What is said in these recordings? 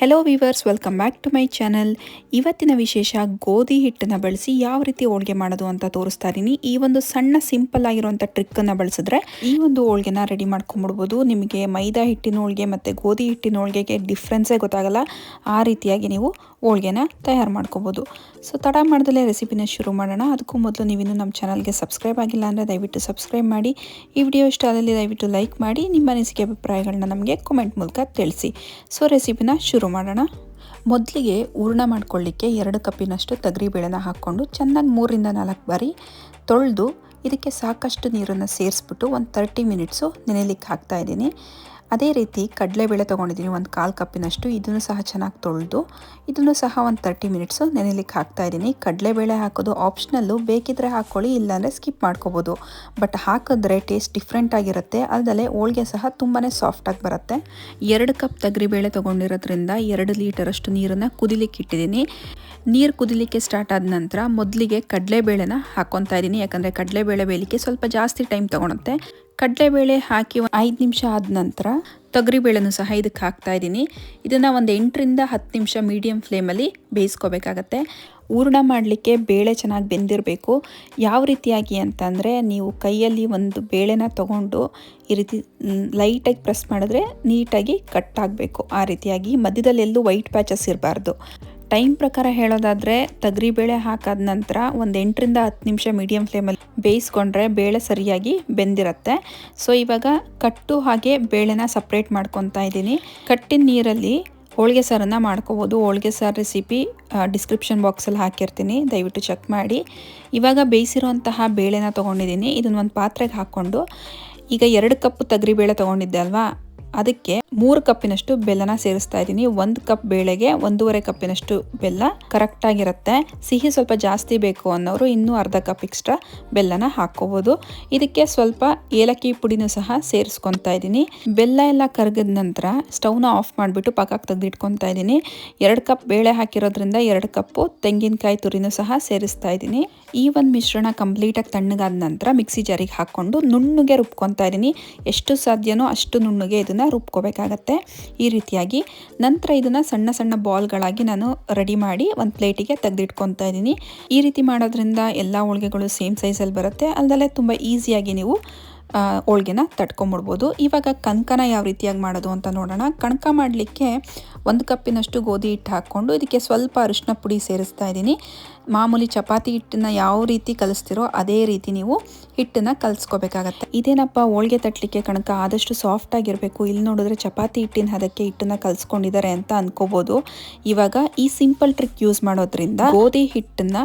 Hello viewers welcome back to my channel ಇವತ್ತಿನ ವಿಶೇಷ ಗೋಧಿ ಹಿಟ್ಟನ್ನು ಬಳಸಿ ಯಾವ ರೀತಿ ಹೋಳಿಗೆ ಮಾಡೋದು ಅಂತ ತೋರಿಸ್ತಾ ಇದ್ದೀನಿ. ಈ ಒಂದು ಸಣ್ಣ ಸಿಂಪಲ್ ಆಗಿರುವಂಥ ಟ್ರಿಕ್ಕನ್ನು ಬಳಸಿದ್ರೆ ಈ ಒಂದು ಹೋಳಿಗೆನ ರೆಡಿ ಮಾಡ್ಕೊಂಬಿಡ್ಬೋದು ನಿಮಗೆ ಮೈದಾ ಹಿಟ್ಟಿನ ಹೋಳಿಗೆ ಮತ್ತು ಗೋಧಿ ಹಿಟ್ಟಿನ ಹೋಳಿಗೆಗೆ ಡಿಫ್ರೆನ್ಸೇ ಗೊತ್ತಾಗಲ್ಲ. ಆ ರೀತಿಯಾಗಿ ನೀವು ಹೋಳಿಗೆನ ತಯಾರು ಮಾಡ್ಕೋಬೋದು. ಸೊ ತಡ ಮಾಡ್ದಲೇ ರೆಸಿಪಿನ ಶುರು ಮಾಡೋಣ. ಅದಕ್ಕೂ ಮೊದಲು ನೀವಿನ್ನು ನಮ್ಮ ಚಾನಲ್ಗೆ ಸಬ್ಸ್ಕ್ರೈಬ್ ಆಗಿಲ್ಲ ಅಂದರೆ ದಯವಿಟ್ಟು ಸಬ್ಸ್ಕ್ರೈಬ್ ಮಾಡಿ. ಈ ವಿಡಿಯೋ ಇಷ್ಟ ಆದಲ್ಲಿ ದಯವಿಟ್ಟು ಲೈಕ್ ಮಾಡಿ, ನಿಮ್ಮ ಅನಿಸಿಕೆ ಅಭಿಪ್ರಾಯಗಳನ್ನ ನಮಗೆ ಕಮೆಂಟ್ ಮೂಲಕ ತಿಳಿಸಿ. ಸೊ ರೆಸಿಪಿನ ಶುರು ಮಾಡೋಣ. ಮೊದಲಿಗೆ ಹೂರ್ಣ ಮಾಡ್ಕೊಳ್ಳಿಕ್ಕೆ ಎರಡು ಕಪ್ಪಿನಷ್ಟು ತೊಗರಿಬೇಳೆನ ಹಾಕ್ಕೊಂಡು ಚೆನ್ನಾಗಿ ಮೂರಿಂದ ನಾಲ್ಕು ಬಾರಿ ತೊಳೆದು ಇದಕ್ಕೆ ಸಾಕಷ್ಟು ನೀರನ್ನು ಸೇರಿಸ್ಬಿಟ್ಟು ಒಂದು ತರ್ಟಿ ಮಿನಿಟ್ಸು ನೆನೆಲಿಕ್ಕೆ ಹಾಕ್ತಾ ಇದ್ದೀನಿ. ಅದೇ ರೀತಿ ಕಡಲೆಬೇಳೆ ತೊಗೊಂಡಿದ್ದೀನಿ, ಒಂದು ಕಾಲು ಕಪ್ಪಿನಷ್ಟು. ಇದನ್ನು ಸಹ ಚೆನ್ನಾಗಿ ತೊಳೆದು, ಇದನ್ನು ಸಹ ಒಂದು ತರ್ಟಿ ಮಿನಿಟ್ಸು ನೆನೆಲಿಕ್ಕೆ ಹಾಕ್ತಾ ಇದ್ದೀನಿ. ಕಡಲೆಬೇಳೆ ಹಾಕೋದು ಆಪ್ಷನಲ್ಲು ಬೇಕಿದ್ರೆ ಹಾಕ್ಕೊಳ್ಳಿ, ಇಲ್ಲಾಂದರೆ ಸ್ಕಿಪ್ ಮಾಡ್ಕೋಬೋದು. ಬಟ್ ಹಾಕಿದ್ರೆ ಟೇಸ್ಟ್ ಡಿಫ್ರೆಂಟ್ ಆಗಿರುತ್ತೆ. ಅಲ್ಲದೆ ಹೋಳಿಗೆ ಸಹ ತುಂಬಾ ಸಾಫ್ಟಾಗಿ ಬರುತ್ತೆ. ಎರಡು ಕಪ್ ತಗರಿಬೇಳೆ ತೊಗೊಂಡಿರೋದ್ರಿಂದ ಎರಡು ಲೀಟರಷ್ಟು ನೀರನ್ನು ಕುದಿಲಿಕ್ಕೆ ಇಟ್ಟಿದ್ದೀನಿ. ನೀರು ಕುದಿಲಿಕ್ಕೆ ಸ್ಟಾರ್ಟ್ ಆದ ನಂತರ ಮೊದಲಿಗೆ ಕಡಲೆಬೇಳೆನ ಹಾಕ್ಕೊತಾ ಇದ್ದೀನಿ. ಯಾಕಂದರೆ ಕಡಲೆಬೇಳೆ ಬೇಯಲಿಕ್ಕೆ ಸ್ವಲ್ಪ ಜಾಸ್ತಿ ಟೈಮ್ ತೊಗೊಳುತ್ತೆ. ಕಡಲೆಬೇಳೆ ಹಾಕಿ ಐದು ನಿಮಿಷ ಆದ ನಂತರ ತೊಗರಿಬೇಳೆನೂ ಸಹ ಇದಕ್ಕೆ ಹಾಕ್ತಾ ಇದ್ದೀನಿ. ಇದನ್ನು ಒಂದು ಎಂಟರಿಂದ ಹತ್ತು ನಿಮಿಷ ಮೀಡಿಯಮ್ ಫ್ಲೇಮಲ್ಲಿ ಬೇಯಿಸ್ಕೋಬೇಕಾಗತ್ತೆ. ಹೂರ್ಣ ಮಾಡಲಿಕ್ಕೆ ಬೇಳೆ ಚೆನ್ನಾಗಿ ಬೆಂದಿರಬೇಕು. ಯಾವ ರೀತಿಯಾಗಿ ಅಂತಂದರೆ ನೀವು ಕೈಯಲ್ಲಿ ಒಂದು ಬೇಳೆನ ತಗೊಂಡು ಈ ರೀತಿ ಲೈಟಾಗಿ ಪ್ರೆಸ್ ಮಾಡಿದ್ರೆ ನೀಟಾಗಿ ಕಟ್ ಆಗಬೇಕು. ಆ ರೀತಿಯಾಗಿ ಮಧ್ಯದಲ್ಲೆಲ್ಲೂ ವೈಟ್ ಪ್ಯಾಚಸ್ ಇರಬಾರ್ದು. ಟೈಮ್ ಪ್ರಕಾರ ಹೇಳೋದಾದರೆ ತೊಗರಿಬೇಳೆ ಹಾಕಾದ ನಂತರ ಒಂದು ಎಂಟರಿಂದ ಹತ್ತು ನಿಮಿಷ ಮೀಡಿಯಮ್ ಫ್ಲೇಮಲ್ಲಿ ಬೇಯಿಸ್ಕೊಂಡ್ರೆ ಬೇಳೆ ಸರಿಯಾಗಿ ಬೆಂದಿರುತ್ತೆ. ಸೊ ಇವಾಗ ಕಟ್ಟು ಹಾಗೆ ಬೇಳೆನ ಸಪ್ರೇಟ್ ಮಾಡ್ಕೊತಾ ಇದ್ದೀನಿ. ಕಟ್ಟಿನ ನೀರಲ್ಲಿ ಹೋಳಿಗೆ ಸಾರನ್ನು ಮಾಡ್ಕೋಬೋದು. ಹೋಳಿಗೆ ಸಾರು ರೆಸಿಪಿ ಡಿಸ್ಕ್ರಿಪ್ಷನ್ ಬಾಕ್ಸಲ್ಲಿ ಹಾಕಿರ್ತೀನಿ. ದಯವಿಟ್ಟು ಚೆಕ್ ಮಾಡಿ. ಇವಾಗ ಬೇಯಿಸಿರುವಂತಹ ಬೇಳೆನ ತೊಗೊಂಡಿದ್ದೀನಿ. ಇದನ್ನು ಒಂದು ಪಾತ್ರೆಗೆ ಹಾಕ್ಕೊಂಡು ಈಗ ಎರಡು ಕಪ್ ತೊಗರಿಬೇಳೆ ತೊಗೊಂಡಿದ್ದೆ ಅಲ್ವಾ? ಅದಕ್ಕೆ ಮೂರು ಕಪ್ಪಿನಷ್ಟು ಬೆಲ್ಲನ ಸೇರಿಸ್ತಾ ಇದ್ದೀನಿ. ಒಂದು ಕಪ್ ಬೇಳೆಗೆ ಒಂದೂವರೆ ಕಪ್ಪಿನಷ್ಟು ಬೆಲ್ಲ ಕರೆಕ್ಟ್ ಆಗಿರುತ್ತೆ. ಸಿಹಿ ಸ್ವಲ್ಪ ಜಾಸ್ತಿ ಬೇಕು ಅನ್ನೋರು ಇನ್ನೂ ಅರ್ಧ ಕಪ್ ಎಕ್ಸ್ಟ್ರಾ ಬೆಲ್ಲನ ಹಾಕೋಬಹುದು ಇದಕ್ಕೆ ಸ್ವಲ್ಪ ಏಲಕ್ಕಿ ಪುಡಿನೂ ಸಹ ಸೇರಿಸ್ಕೊತಾ ಇದ್ದೀನಿ. ಬೆಲ್ಲ ಎಲ್ಲ ಕರಗಿದ ನಂತರ ಸ್ಟವ್ನ ಆಫ್ ಮಾಡಿಬಿಟ್ಟು ಪಕ್ಕಕ್ಕೆ ತೆಗೆದಿಟ್ಕೊತಾ ಇದ್ದೀನಿ. ಎರಡು ಕಪ್ ಬೇಳೆ ಹಾಕಿರೋದ್ರಿಂದ ಎರಡು ಕಪ್ಪು ತೆಂಗಿನಕಾಯಿ ತುರಿನೂ ಸಹ ಸೇರಿಸ್ತಾ ಇದ್ದೀನಿ. ಈ ಒಂದು ಮಿಶ್ರಣ ಕಂಪ್ಲೀಟಾಗಿ ತಣ್ಣಗಾದ ನಂತರ ಮಿಕ್ಸಿ ಜಾರಿಗೆ ಹಾಕ್ಕೊಂಡು ನುಣ್ಣಗೆ ರುಬ್ಕೊತಾ ಇದ್ದೀನಿ. ಎಷ್ಟು ಸಾಧ್ಯನೋ ಅಷ್ಟು ನುಣ್ಣಗೆ ಇದನ್ನು ರುಬ್ಕೋಬೇಕಾಗತ್ತೆ. ಈ ರೀತಿಯಾಗಿ ನಂತರ ಇದನ್ನು ಸಣ್ಣ ಸಣ್ಣ ಬಾಲ್ಗಳಾಗಿ ನಾನು ರೆಡಿ ಮಾಡಿ ಒಂದು ಪ್ಲೇಟಿಗೆ ತೆಗೆದಿಟ್ಕೊತಾ ಇದ್ದೀನಿ. ಈ ರೀತಿ ಮಾಡೋದ್ರಿಂದ ಎಲ್ಲ ಹೋಳಿಗೆಗಳು ಸೇಮ್ ಸೈಜಲ್ಲಿ ಬರುತ್ತೆ. ಅಲ್ಲದಲ್ಲೇ ತುಂಬ ಈಸಿಯಾಗಿ ನೀವು ಹೋಳ್ಗೆನ ತಟ್ಕೊಂಬಿಡ್ಬೋದು. ಇವಾಗ ಕಣ್ಕನ ಯಾವ ರೀತಿಯಾಗಿ ಮಾಡೋದು ಅಂತ ನೋಡೋಣ. ಕಣ್ಕ ಮಾಡಲಿಕ್ಕೆ ಒಂದು ಕಪ್ಪಿನಷ್ಟು ಗೋಧಿ ಹಿಟ್ಟು ಹಾಕ್ಕೊಂಡು ಇದಕ್ಕೆ ಸ್ವಲ್ಪ ಅರಿಶಿನ ಪುಡಿ ಸೇರಿಸ್ತಾ ಇದ್ದೀನಿ. ಮಾಮೂಲಿ ಚಪಾತಿ ಹಿಟ್ಟನ್ನ ಯಾವ ರೀತಿ ಕಲಿಸ್ತಿರೋ ಅದೇ ರೀತಿ ನೀವು ಹಿಟ್ಟನ್ನು ಕಲಿಸ್ಕೋಬೇಕಾಗತ್ತೆ. ಇದೇನಪ್ಪ ಹೋಳಿಗೆ ತಟ್ಟಲಿಕ್ಕೆ ಕಣಕ ಆದಷ್ಟು ಸಾಫ್ಟ್ ಆಗಿರಬೇಕು, ಇಲ್ಲಿ ನೋಡಿದ್ರೆ ಚಪಾತಿ ಹಿಟ್ಟಿನ ಹದಕ್ಕೆ ಹಿಟ್ಟನ್ನು ಕಲಿಸ್ಕೊಂಡಿದ್ದಾರೆ ಅಂತ ಅನ್ಕೋಬೋದು. ಇವಾಗ ಈ ಸಿಂಪಲ್ ಟ್ರಿಕ್ ಯೂಸ್ ಮಾಡೋದ್ರಿಂದ ಗೋಧಿ ಹಿಟ್ಟನ್ನು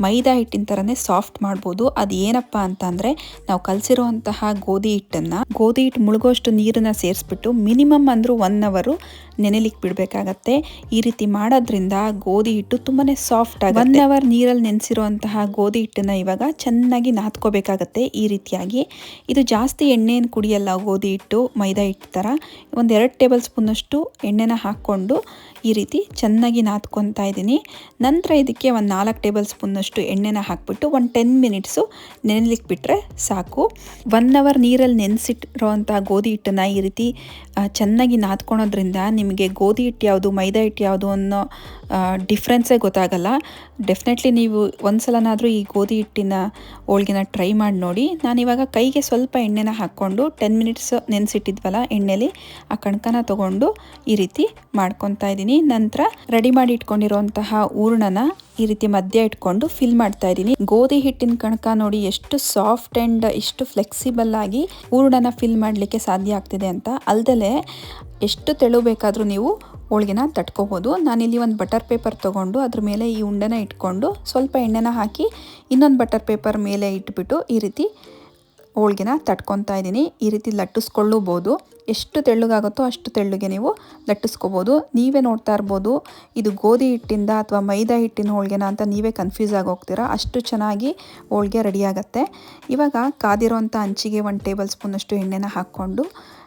ಮೈದಾ ಹಿಟ್ಟಿನ ಥರನೇ ಸಾಫ್ಟ್ ಮಾಡ್ಬೋದು. ಅದು ಏನಪ್ಪ ಅಂತಂದರೆ, ನಾವು ಕಲಸಿರುವಂತಹ ಗೋಧಿ ಹಿಟ್ಟನ್ನು, ಗೋಧಿ ಹಿಟ್ಟು ಮುಳುಗೋಷ್ಟು ನೀರನ್ನು ಸೇರಿಸ್ಬಿಟ್ಟು ಮಿನಿಮಮ್ ಅಂದರೂ ಒನ್ ಅವರು ನೆನೆಲಿಕ್ಕೆ ಬಿಡಬೇಕಾಗತ್ತೆ. ಈ ರೀತಿ ಮಾಡೋದ್ರಿಂದ ಗೋಧಿ ಹಿಟ್ಟು ತುಂಬಾ ಸಾಫ್ಟ್ ಆಗಿ ಒನ್ ಅವರ್ ನೀರಲ್ಲಿ ನೆನೆಸಿರುವಂತಹ ಗೋಧಿ ಹಿಟ್ಟನ್ನು ಇವಾಗ ಚೆನ್ನಾಗಿ ನಾದ್ಕೋಬೇಕಾಗತ್ತೆ ಈ ರೀತಿಯಾಗಿ. ಇದು ಜಾಸ್ತಿ ಎಣ್ಣೆಯನ್ನು ಕುಡಿಯಲ್ಲ ಗೋಧಿ ಹಿಟ್ಟು, ಮೈದಾ ಹಿಟ್ಟು ಥರ ಒಂದು ಎರಡು ಟೇಬಲ್ ಸ್ಪೂನಷ್ಟು ಎಣ್ಣೆನ ಹಾಕ್ಕೊಂಡು ಈ ರೀತಿ ಚೆನ್ನಾಗಿ ನಾದ್ಕೊತಾ ಇದ್ದೀನಿ. ನಂತರ ಇದಕ್ಕೆ ಒಂದು ನಾಲ್ಕು ಟೇಬಲ್ ಸ್ಪೂನಷ್ಟು ಎಣ್ಣೆನ ಹಾಕ್ಬಿಟ್ಟು ಒಂದು ಟೆನ್ ಮಿನಿಟ್ಸು ನೆನೆಲಿಕ್ಕೆ ಬಿಟ್ಟರೆ ಸಾಕು. ಒನ್ ಅವರ್ ನೀರಲ್ಲಿ ನೆನೆಸಿಟ್ಟಿರೋವಂಥ ಗೋಧಿ ಹಿಟ್ಟನ್ನು ಈ ರೀತಿ ಚೆನ್ನಾಗಿ ನಾದ್ಕೊಳೋದ್ರಿಂದ ನಿಮಗೆ ಗೋಧಿ ಹಿಟ್ಟು ಯಾವುದು, ಮೈದಾ ಹಿಟ್ಟು ಯಾವುದು ಅನ್ನೋ ಡಿಫ್ರೆನ್ಸೇ ಗೊತ್ತಾಗಲ್ಲ. ಡೆಫಿನೆಟ್ಲಿ ನೀವು ಒಂದು ಸಲನಾದರೂ ಈ ಗೋಧಿ ಹಿಟ್ಟಿನ ಹೋಳ್ಗೆನ ಟ್ರೈ ಮಾಡಿ ನೋಡಿ. ನಾನಿವಾಗ ಕೈಗೆ ಸ್ವಲ್ಪ ಎಣ್ಣೆನ ಹಾಕ್ಕೊಂಡು ಟೆನ್ ಮಿನಿಟ್ಸ್ ನೆನೆಸಿಟ್ಟಿದ್ವಲ್ಲ ಎಣ್ಣೆಲಿ, ಆ ಕಣಕನ ತೊಗೊಂಡು ಈ ರೀತಿ ಮಾಡ್ಕೊತಾ ಇದ್ದೀನಿ. ನಂತರ ರೆಡಿ ಮಾಡಿ ಇಟ್ಕೊಂಡಿರುವಂತಹ ಹೂರ್ಣನ ಈ ರೀತಿ ಮಧ್ಯ ಇಟ್ಕೊಂಡು ಫಿಲ್ ಮಾಡ್ತಾ ಇದ್ದೀನಿ. ಗೋಧಿ ಹಿಟ್ಟಿನ ಕಣಕ ನೋಡಿ ಎಷ್ಟು ಸಾಫ್ಟ್ ಆ್ಯಂಡ್ ಎಷ್ಟು ಫ್ಲೆಕ್ಸಿಬಲ್ ಆಗಿ ಹೂರ್ಣನ ಫಿಲ್ ಮಾಡಲಿಕ್ಕೆ ಸಾಧ್ಯ ಆಗ್ತಿದೆ ಅಂತ. ಅಲ್ದಲೆ ಎಷ್ಟು ತೆಳು ಬೇಕಾದರೂ ನೀವು ಹೋಳಿಗೆನ ತಟ್ಕೋಬೋದು. ನಾನಿಲ್ಲಿ ಒಂದು ಬಟರ್ ಪೇಪರ್ ತೊಗೊಂಡು ಅದ್ರ ಮೇಲೆ ಈ ಉಂಡೆನ ಇಟ್ಕೊಂಡು ಸ್ವಲ್ಪ ಎಣ್ಣೆನ ಹಾಕಿ ಇನ್ನೊಂದು ಬಟರ್ ಪೇಪರ್ ಮೇಲೆ ಇಟ್ಬಿಟ್ಟು ಈ ರೀತಿ ಹೋಳ್ಗೆನ ತಟ್ಕೊತಾ ಇದ್ದೀನಿ. ಈ ರೀತಿ ಲಟ್ಟಿಸ್ಕೊಳ್ಳೂಬೋದು. ಎಷ್ಟು ತೆಳ್ಳಗಾಗುತ್ತೋ ಅಷ್ಟು ತೆಳ್ಳಗೆ ನೀವು ಲಟ್ಟಿಸ್ಕೋಬೋದು. ನೀವೇ ನೋಡ್ತಾ ಇರ್ಬೋದು, ಇದು ಗೋಧಿ ಹಿಟ್ಟಿಂದ ಅಥವಾ ಮೈದಾ ಹಿಟ್ಟಿನ ಹೋಳ್ಗೆನ ಅಂತ ನೀವೇ ಕನ್ಫ್ಯೂಸ್ ಆಗಿ ಹೋಗ್ತೀರಾ. ಅಷ್ಟು ಚೆನ್ನಾಗಿ ಹೋಳ್ಗೆ ರೆಡಿಯಾಗತ್ತೆ ಇವಾಗ ಕಾದಿರೋಂಥ ಅಂಚಿಗೆ ಒಂದು ಟೇಬಲ್ ಸ್ಪೂನಷ್ಟು ಎಣ್ಣೆನ ಹಾಕ್ಕೊಂಡು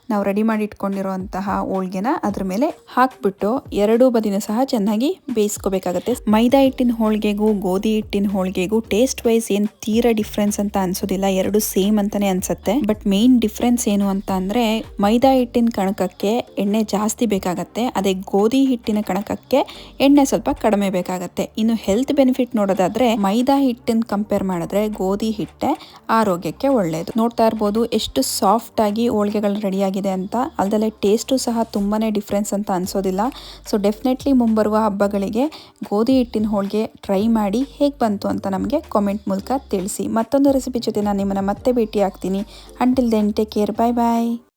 ನಾವು ರೆಡಿ ಮಾಡಿ ಇಟ್ಕೊಂಡಿರುವಂತಹ ಹೋಳ್ಗೆನ ಅದ್ರ ಮೇಲೆ ಹಾಕ್ಬಿಟ್ಟು ಎರಡೂ ಬದಿನ ಸಹ ಚೆನ್ನಾಗಿ ಬೇಯಿಸ್ಕೋಬೇಕಾಗತ್ತೆ. ಮೈದಾ ಹಿಟ್ಟಿನ ಹೋಳಿಗೆಗೂ ಗೋಧಿ ಹಿಟ್ಟಿನ ಹೋಳಿಗೆಗೂ ಟೇಸ್ಟ್ ವೈಸ್ ಏನ್ ತೀರಾ ಡಿಫ್ರೆನ್ಸ್ ಅಂತ ಅನ್ಸೋದಿಲ್ಲ. ಎರಡು ಸೇಮ್ ಅಂತಾನೆ ಅನ್ಸುತ್ತೆ. ಬಟ್ ಮೇನ್ ಡಿಫ್ರೆನ್ಸ್ ಏನು ಅಂತ ಅಂದ್ರೆ ಮೈದಾ ಹಿಟ್ಟಿನ ಕಣಕಕ್ಕೆ ಎಣ್ಣೆ ಜಾಸ್ತಿ ಬೇಕಾಗತ್ತೆ. ಅದೇ ಗೋಧಿ ಹಿಟ್ಟಿನ ಕಣಕಕ್ಕೆ ಎಣ್ಣೆ ಸ್ವಲ್ಪ ಕಡಿಮೆ ಬೇಕಾಗತ್ತೆ. ಇನ್ನು ಹೆಲ್ತ್ ಬೆನಿಫಿಟ್ ನೋಡೋದಾದ್ರೆ ಮೈದಾ ಹಿಟ್ಟಿನ ಕಂಪೇರ್ ಮಾಡಿದ್ರೆ ಗೋಧಿ ಹಿಟ್ಟೆ ಆರೋಗ್ಯಕ್ಕೆ ಒಳ್ಳೆಯದು ನೋಡ್ತಾ ಇರ್ಬೋದು ಎಷ್ಟು ಸಾಫ್ಟ್ ಆಗಿ ಹೋಳಿಗೆಗಳು ರೆಡಿ ಆಗಿದೆ ಅಂತ. ಅಲ್ಲದಲ್ಲೇ ಟೇಸ್ಟು ಸಹ ತುಂಬಾ ಡಿಫ್ರೆನ್ಸ್ ಅಂತ ಅನ್ಸೋದಿಲ್ಲ. ಸೊ ಡೆಫಿನೆಟ್ಲಿ ಮುಂಬರುವ ಹಬ್ಬಗಳಿಗೆ ಗೋಧಿ ಹಿಟ್ಟಿನ ಹೋಳಿಗೆ ಟ್ರೈ ಮಾಡಿ ಹೇಗೆ ಬಂತು ಅಂತ ನಮಗೆ ಕಾಮೆಂಟ್ ಮೂಲಕ ತಿಳಿಸಿ. ಮತ್ತೊಂದು ರೆಸಿಪಿ ಜೊತೆ ನಾನು ನಿಮ್ಮನ್ನು ಮತ್ತೆ ಭೇಟಿ ಆಗ್ತೀನಿ until then take care bye bye